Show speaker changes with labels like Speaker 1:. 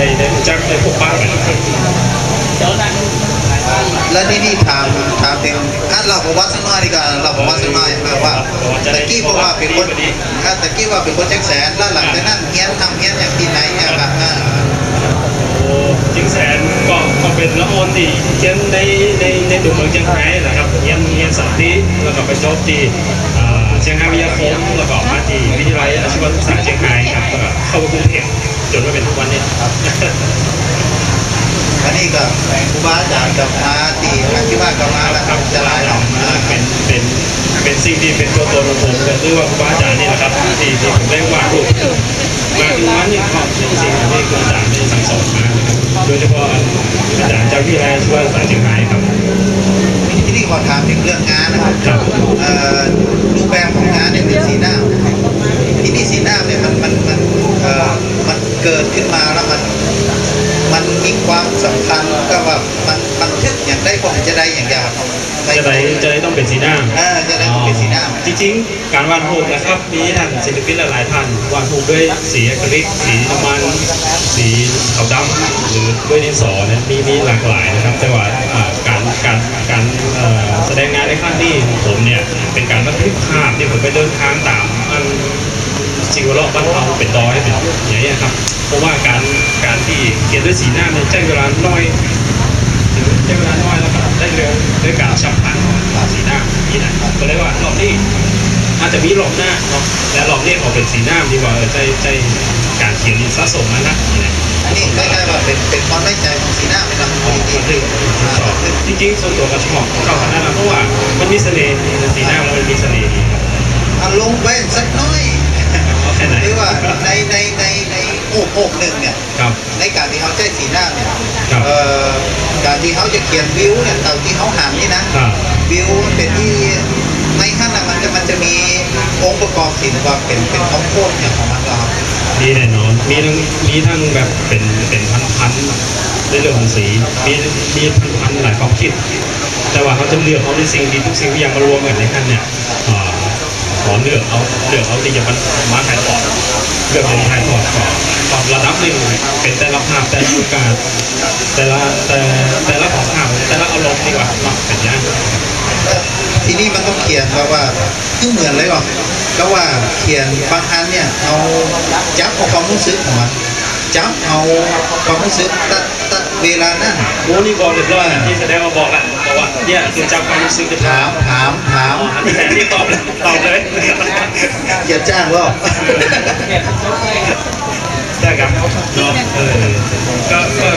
Speaker 1: ได้ได้รู้จักได้พบปะกัน
Speaker 2: แล้วนี่นี่ถามถามถึงอะเราบอกว่าสักหน่อยดีกว่าเราบอกว่าสักหน่อยแบบว่าตะกี้บอกว่าเป็นคนอะตะกี้ว่าเป็นคนแจ็คแสนแล้วหลังจากนั้นเฮี้ยนทำเฮี้ยนอย่างที่ไหนเนี่ยครับอ่า
Speaker 1: โอ้จิงแสนก็ก็เป็นละครที่เขียนในในในตัวเมืองเชียงรายนะครับเรียนเรียนสันติแล้วก็ไปจบที่อ่าเชียงรายวิทยาคมแล้วก็มาที่วิทยาลัยอาชีวศึกษาเชียงรายครับก็เข้ามากรุงเทพจนมาเป็นทุกวันนี้ครับ
Speaker 2: อันนี้ก็ครูบาอาจารย์กับมาตีอันที่ว่ากับมาแล้วครับจะลายหรอกอ่า
Speaker 1: เป็นเป็นเป็นสิ่งที่เป็นตัวตนของผมก็คือว่าครูบาอาจารย์นี่แหละครับที่ที่ผมได้วาดรูปมาถึงวันนี้ก็เป็นสิ่งที่ครูอาจารย์ได้สั่งสอนมานะครับโดยเฉพาะอาจารย์จากวิทยาลัยอาชีวศึกษาเชียงรายครับ
Speaker 2: ที่นี่ขอถามถึงเรื่องงานนะครับ
Speaker 1: ครับ
Speaker 2: เอ่อรูปแบบของงานเนี่ยเป็นสีหน้าที่นี่สีหน้าเนี่ยมันมันมันเอ่อมันเกิดขึ้นมาแล้วมัน มันมีความ สำคัญก็ว่ามันบันทึกอย่างได้ผมจะได้อย่างเดียวครับ
Speaker 1: จะได้จะได้ต้องเป็นสีหน้า
Speaker 2: เออจะได้ต้องเป็นสีหน้า
Speaker 1: จริงๆ การวาดรูปนะครับมีท่านศิลปินหลายๆท่านวาดรูปด้วยสีอะคริลิกสีน้ำมัน สีขาวดำหรือด้วยดินสอเนี่ยมีมีหลากหลายนะครับแต่ว่าอ่าการการการเอ่อแสดงงานในครั้งนี้ของผมเนี่ยเป็นการบันทึกภาพที่ผมไปเดินทางตามอันสิ่งแวดล้อมบ้านเราเป็นดอยเป็นอย่างนี้ยครับ เพราะว่าการการที่เขียนด้วยสีหน้าเนี่ยใช้เวลาน้อยใช้เวลาน้อยแล้วก็ได้เร็วด้วยการฉับพลันของสีหน้านี่นะก็เลยว่ารอบนี้อาจจะมีรอบหน้าเนาะแต่รอบนี้ออกเป็นสีหน้าดีกว่าเออใจใจการเขียนนี่สะสมมานะนี่นะ
Speaker 2: อันนี้คล้ายๆว่าเป็นเป็นความได้ใจของสีหน้าเป็นหลัก
Speaker 1: อ๋อ
Speaker 2: จริ
Speaker 1: บั
Speaker 2: ง
Speaker 1: นทึก
Speaker 2: ๆอ่า
Speaker 1: ชอบ
Speaker 2: บันทึก
Speaker 1: จริงๆส่วนตัวก็ชอบชอบขนาดนั้นเพราะว่ามันมีเสน่ห์สีหน้ามันมีเสน่ห์ดีครับ
Speaker 2: เอาลงแว่นสักหน้อย
Speaker 1: เอาแค่ไหน
Speaker 2: หรือว่าในในในในโอ้โหหนึ่งเนี่ย
Speaker 1: ครับ
Speaker 2: ในการที่เขาใช้สีหน้าเนี่ย
Speaker 1: ครับ
Speaker 2: เอ่อการที่เขาจะเขียนวิวเนี่ยตอนที่เขาหันนี่นะครับวิวมันเป็นที่ในขั้นน่ะมันจะมันจะมีองค์ประกอบสินว่าเป็นเป็นคอมโพสอย่างของมันก็ครับ
Speaker 1: มีแน่นอนมีทั้งมีทั้งแบบเป็นเป็นพันพันๆในเรื่องของสีมีมีพันพันๆหลายความคิด แต่ว่าเขาจะเลือกเอาในสิ่งดีทุกสิ่งที่ยังมารวมกันในขั้นเนี่ยอ่าขอเลือกเอาเลือกเอาที่จะมันมาถ่ายทอดเลือกเป็นถ่ายทอดก่อนก่อน ระดับหนึ่งเป็นแต่ละภาพแต่ละโอกาสแต่ละแต่แต่ละของภาพแต่ละอารมณ์ดีกว่าเนาะเป็นอย่างนั้น
Speaker 2: ทีนี้มันต้องเขียนแบบว่าคือเหมือนเลยหรอกก็ว่าเขียนบางอันเนี่ยเอาจับเอาความรู้สึกของมันจับเอาความรู้สึกตัดตัดเวลานั้น
Speaker 1: โอ้นี่บอกเรียบร้อยแล้วที่แสดงมาบอกแล้วบอกว่าเนี่ยคือจำความรู้สึกจะ
Speaker 2: ถามถามถาม
Speaker 1: อ๋ออันนี้อันนี้ตอบเลยตอบเลย
Speaker 2: อย่าจ้างหรอก